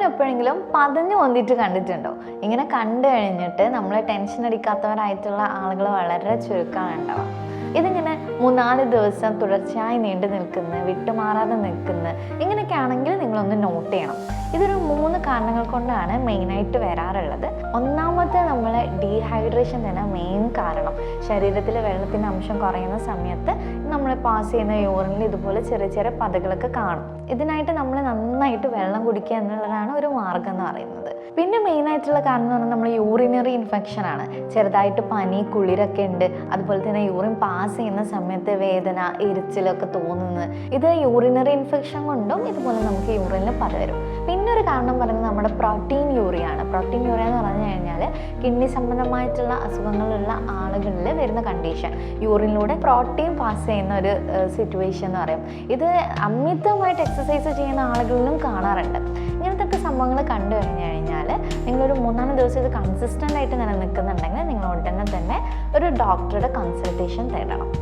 എപ്പോഴെങ്കിലും പതഞ്ഞു വന്നിട്ട് കണ്ടിട്ടുണ്ടോ? ഇങ്ങനെ കണ്ടു കഴിഞ്ഞിട്ട് നമ്മൾ ടെൻഷൻ അടിക്കാത്തവരായിട്ടുള്ള ആളുകൾ വളരെ ചുരുക്കമാണ് ഇതിങ്ങനെ മൂന്നാൽ ദിവസം തുടർച്ചയായി നീണ്ടു നിൽക്കുന്ന വിട്ടുമാറാതെ നിൽക്കുന്ന ഇങ്ങനെയൊക്കെ ആണെങ്കിൽ നിങ്ങളൊന്ന് നോട്ട് ചെയ്യണം. ഇതൊരു മൂന്ന് കാരണങ്ങൾ കൊണ്ടാണ് മെയിനായിട്ട് വരാറുള്ളത്. ഒന്നാമത്തെ നമ്മളെ ഡീഹൈഡ്രേഷൻ തന്നെ മെയിൻ കാരണം. ശരീരത്തിൽ വെള്ളത്തിന്റെ അംശം കുറയുന്ന സമയത്ത് നമ്മൾ പാസ് ചെയ്യുന്ന യൂറിനിൽ ഇതുപോലെ ചെറിയ ചെറിയ പതകളൊക്കെ കാണും. ഇതിനായിട്ട് നമ്മൾ നന്നായിട്ട് വെള്ളം കുടിക്കുക എന്നുള്ളതാണ് ഒരു മാർഗം എന്ന് പറയുന്നത്. പിന്നെ മെയിനായിട്ടുള്ള കാരണം എന്ന് പറഞ്ഞാൽ നമ്മൾ യൂറിനറി ഇൻഫെക്ഷൻ ആണ്. ചെറുതായിട്ട് പനി കുളിരൊക്കെ ഉണ്ട്. അതുപോലെ തന്നെ യൂറിൻ പാസ് ചെയ്യുന്ന സമയത്ത് വേദന എരിച്ചിലൊക്കെ തോന്നുന്നത് ഇത് യൂറിനറി ഇൻഫെക്ഷൻ കൊണ്ടും ഇതുപോലെ നമുക്ക് യൂറിനിൽ പലവരും പിന്നെ ഒരു കാരണം പറയുന്നത് നമ്മുടെ പ്രോട്ടീൻ യൂറിയാണ് പ്രോട്ടീൻ യൂറിയ എന്ന് പറഞ്ഞു കഴിഞ്ഞാൽ കിഡ്നി സംബന്ധമായിട്ടുള്ള അസുഖങ്ങളുള്ള ആളുകളിൽ വരുന്ന കണ്ടീഷൻ യൂറിനിലൂടെ പ്രോട്ടീൻ പാസ് ചെയ്യുന്ന ഒരു സിറ്റുവേഷൻ എന്ന് പറയും. ഇത് അമിതമായിട്ട് എക്സസൈസ് ചെയ്യുന്ന ആളുകളിലും കാണാറുണ്ട്. ഇങ്ങനത്തെ സംഭവങ്ങൾ കണ്ടു കഴിഞ്ഞു കഴിഞ്ഞാൽ നിങ്ങളൊരു മൂന്നാൽ ദിവസം ഇത് കൺസിസ്റ്റന്റ് ആയിട്ട് നിലനിൽക്കുന്നുണ്ടെങ്കിൽ നിങ്ങൾ ഉടനെ തന്നെ ഒരു ഡോക്ടറുടെ കൺസൾട്ടേഷൻ തേടണം.